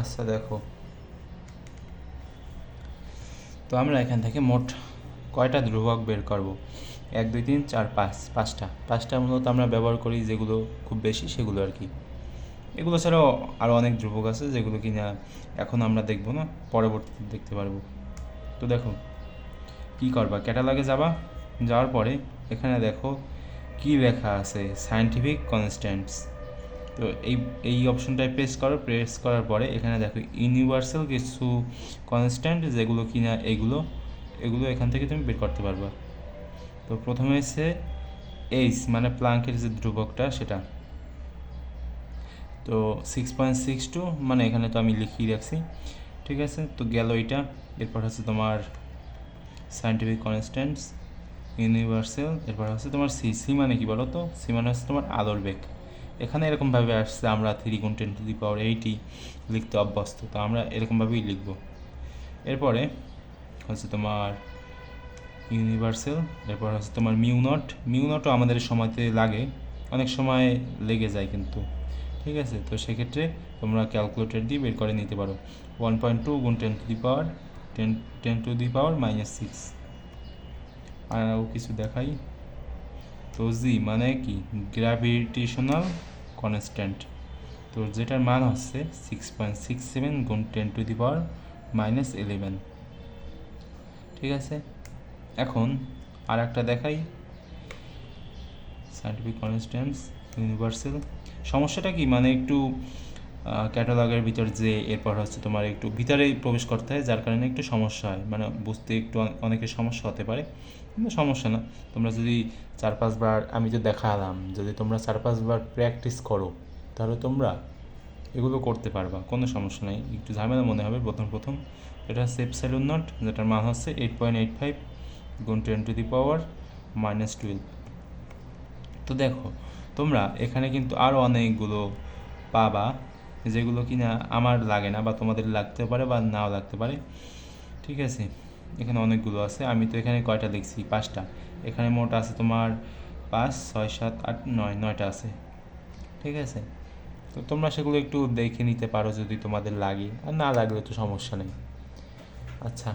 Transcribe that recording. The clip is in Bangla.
আচ্ছা দেখো। তো আমরা এখান থেকে মোট কয়টা ধ্রুবক বের করব? এক, দুই, তিন, চার, পাঁচ, পাঁচটা। পাঁচটা মূলত আমরা ব্যবহার করি যেগুলো খুব বেশি, সেগুলো আর কি। এগুলো ছাড়াও আরও অনেক ধ্রুবক আছে যেগুলো কি না এখন আমরা দেখব না, পরবর্তীতে দেখতে পারব। তো দেখো, কি করবা? ক্যাটালগে যাবা, যাওয়ার পরে এখানে দেখো কি লেখা আছে সায়েন্টিফিক কনস্ট্যান্টস তো এই এই অপশনটায় প্রেস করো প্রেস করার পরে এখানে দেখো ইউনিভার্সাল কিছু কনস্ট্যান্ট যেগুলো কিনা এগুলো এগুলো এখান থেকে তুমি বের করতে পারবা। তো প্রথমে হচ্ছে এইচ মানে প্লাঙ্কের যে ধ্রুবকটা সেটা। তো সিক্স পয়েন্ট সিক্স টু মানে এখানে তো আমি লিখিয়ে রাখছি, ঠিক আছে? তো গেল এটা এরপর হচ্ছে তোমার সায়েন্টিফিক কনস্ট্যান্টস ইউনিভার্সাল এরপর হচ্ছে তোমার সি সি মানে কি বলো তো সি মানে হচ্ছে তোমার আলোর বেগ। এখানে এরকমভাবে আসছে, আমরা থ্রি গুণ টেন টু দি পাওয়ার এইটি লিখতে অভ্যস্ত, তো আমরা এরকমভাবেই লিখব। এরপরে হচ্ছে তোমার ইউনিভার্সাল এরপর হচ্ছে তোমার মিউ নট মিউ নটও আমাদের সময়তে লাগে, অনেক সময় লেগে যায় কিন্তু, ঠিক আছে? তো সেক্ষেত্রে তোমরা ক্যালকুলেটর দিয়ে বের করে নিতে পারো। ওয়ান পয়েন্ট টু গুণ ten to the power ten ten to the power minus six আরও কিছু দেখাই? তো জি মানে কি? গ্র্যাভিটেশনাল কনস্ট্যান্ট তো যেটার মান হচ্ছে সিক্স পয়েন্ট সিক্স সেভেন গুণ ten to the power minus eleven ঠিক আছে? এখন আর একটা দেখাই। সায়েন্টিফিক কনস্ট্যান্টস ইউনিভার্সাল সমস্যাটা কি? মানে একটু ক্যাটালগের ভিতর যে এরপর হচ্ছে তোমার একটু ভিতরে প্রবেশ করতে হয়, যার কারণে একটু সমস্যা হয়। মানে বুঝতে একটু অনেকের সমস্যা হতে পারে, কিন্তু সমস্যা না। তোমরা যদি চার পাঁচবার, আমি তো দেখালাম, যদি তোমরা চার পাঁচবার প্র্যাকটিস করো, তাহলে তোমরা এগুলো করতে পারবা, কোনো সমস্যা নেই। একটু ঝামেলা মনে হবে প্রথম প্রথম। এটা হচ্ছে এপসাইলন নট যেটার মান হচ্ছে এইট পয়েন্ট এইট ফাইভ গুণ ten to the power minus twelve তো দেখো, তোমরা এখানে কিন্তু আরও অনেকগুলো পাবা। যেগুলো কিনা আমার লাগে না বা তোমাদের লাগতে পারে বা নাও লাগতে পারে। ঠিক আছে? এখানে অনেকগুলো আছে। আমি তো এখানে কয়টা লিখছি? পাঁচটা। এখানে মোট আছে তোমার পাঁচ, ছয়, সাত, আট, নয়, নয়টা আছে। ঠিক আছে? তো তোমরা সেগুলো একটু দেখে নিতে পারো যদি তোমাদের লাগে। আর না লাগলে তো সমস্যা নেই। আচ্ছা।